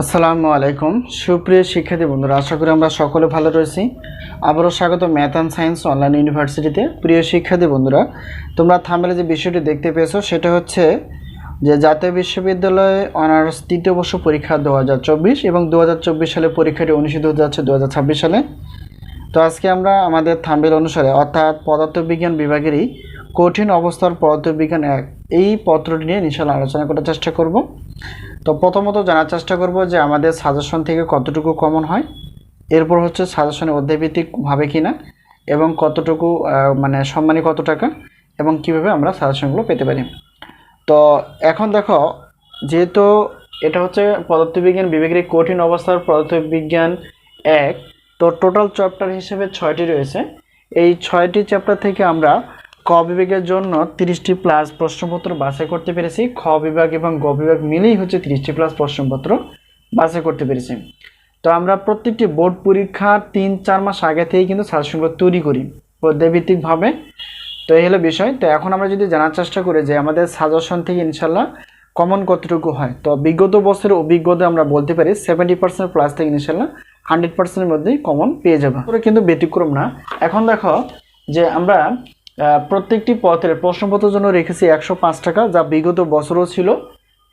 আসসালামু আলাইকুম। সুপ্রিয় শিক্ষার্থী বন্ধুরা, আশা করি আমরা সকলে ভালো রয়েছি। আবারও স্বাগত ম্যাথ অ্যান্ড সায়েন্স অনলাইন ইউনিভার্সিটিতে। প্রিয় শিক্ষার্থী বন্ধুরা, তোমরা থামেলে যে বিষয়টি দেখতে পেয়েছ, সেটা হচ্ছে যে জাতীয় বিশ্ববিদ্যালয়ে অনার্স তৃতীয় বর্ষ পরীক্ষা দু হাজার চব্বিশ এবং দু হাজার চব্বিশ সালে পরীক্ষাটি অনুষ্ঠিত হতে যাচ্ছে দু হাজার ছাব্বিশ সালে। তো আজকে আমরা আমাদের থাম্বেল অনুসারে, অর্থাৎ পদার্থবিজ্ঞান বিভাগেরই কঠিন অবস্থার পদার্থবিজ্ঞান এক। এই পত্রটি নিয়ে ইনশাল্লাহ আলোচনা করার চেষ্টা করব। তো প্রথমত জানার চেষ্টা করব যে আমাদের সাজেশন থেকে কতটুকু কমন হয়, এরপর হচ্ছে সাজেশনে অধ্যায়ভিত্তিক হবে কি না এবং কতটুকু মানে সম্মানী কত টাকা, এবং কীভাবে আমরা সাজেশনগুলো পেতে পারি। তো এখন দেখো, যেহেতু এটা হচ্ছে পদার্থবিজ্ঞান এই কঠিন অবস্থার পদার্থবিজ্ঞান এক, তো টোটাল চ্যাপ্টার হিসেবে ছয়টি রয়েছে। এই ছয়টি চ্যাপ্টার থেকে আমরা ক বিভাগের জন্য তিরিশটি প্লাস প্রশ্নপত্র বাছাই করতে পেরেছি। খ বিভাগ এবং গ বিভাগ মিলেই হচ্ছে তিরিশটি প্লাস প্রশ্নপত্র বাছাই করতে পেরেছি। তো আমরা প্রত্যেকটি বোর্ড পরীক্ষার তিন, চার মাস আগে থেকেই কিন্তু সাজেশনগুলো তৈরি করি অধ্যায়ভিত্তিকভাবে তো এই হলো বিষয়। তো এখন আমরা যদি জানার চেষ্টা করি যে আমাদের সাজেশন থেকে ইনশাল্লাহ কমন কতটুকু হয়? তো বিগত বছরের অভিজ্ঞতা আমরা বলতে পারি সেভেন্টি পার্সেন্ট প্লাস থেকে ইনশাল্লাহ হান্ড্রেড পার্সেন্টের মধ্যেই কমন পেয়ে যাবে। কিন্তু ব্যতিক্রম না। এখন দেখো যে আমরা প্রত্যেকটি পথের প্রশ্নপত্রের জন্য রেখেছি একশো পাঁচ টাকা, যা বিগত বছরও ছিল।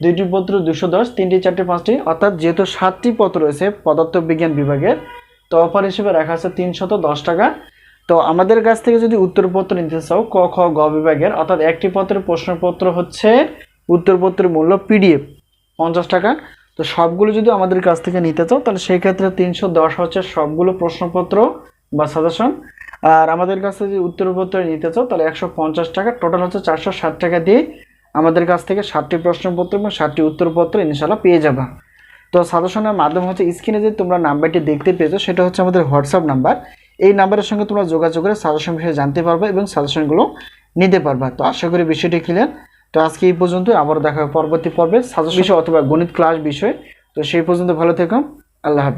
দুইটি পত্র দুশো দশ, তিনটি, চারটি, পাঁচটি, অর্থাৎ যেহেতু সাতটি পত্র রয়েছে পদার্থবিজ্ঞান বিভাগের, তো অফার হিসেবে রাখা আছে তিনশত দশ টাকা। তো আমাদের কাছ থেকে যদি উত্তরপত্র নিতে চাও, ক, খ, গ বিভাগের, অর্থাৎ একটি পত্রের প্রশ্নপত্র হচ্ছে উত্তরপত্রের মূল্য পিডিএফ, পঞ্চাশ টাকা। তো সবগুলো যদি আমাদের কাছ থেকে নিতে চাও, তাহলে সেই ক্ষেত্রে তিনশো দশ হচ্ছে সবগুলো প্রশ্নপত্র বা সাজেশন আর আমাদের কাছে যদি উত্তরপত্র নিতে চাও, তাহলে একশো পঞ্চাশ টাকা। টোটাল হচ্ছে চারশো ষাট টাকা দিয়ে আমাদের কাছ থেকে ষাটটি প্রশ্নপত্র এবং ষাটটি উত্তরপত্র ইনশাল্লাহ পেয়ে যাবা। তো সাজেশনের মাধ্যমে হচ্ছে স্ক্রিনে যে তোমরা নাম্বারটি দেখতে পেয়েছ, সেটা হচ্ছে আমাদের হোয়াটসঅ্যাপ নাম্বার। এই নাম্বারের সঙ্গে তোমরা যোগাযোগ করে সাজেশন বিষয়ে জানতে পারবে এবং সাজেশনগুলো নিতে পারবা। তো আশা করি বিষয়টি ক্লিয়ার তো আজকে এই পর্যন্ত আবারও দেখা হবে পরবর্তী পর্বে সাজেশন বিষয় অথবা গণিত ক্লাস বিষয়। তো সেই পর্যন্ত ভালো থেকো, আল্লাহ হাফিজ।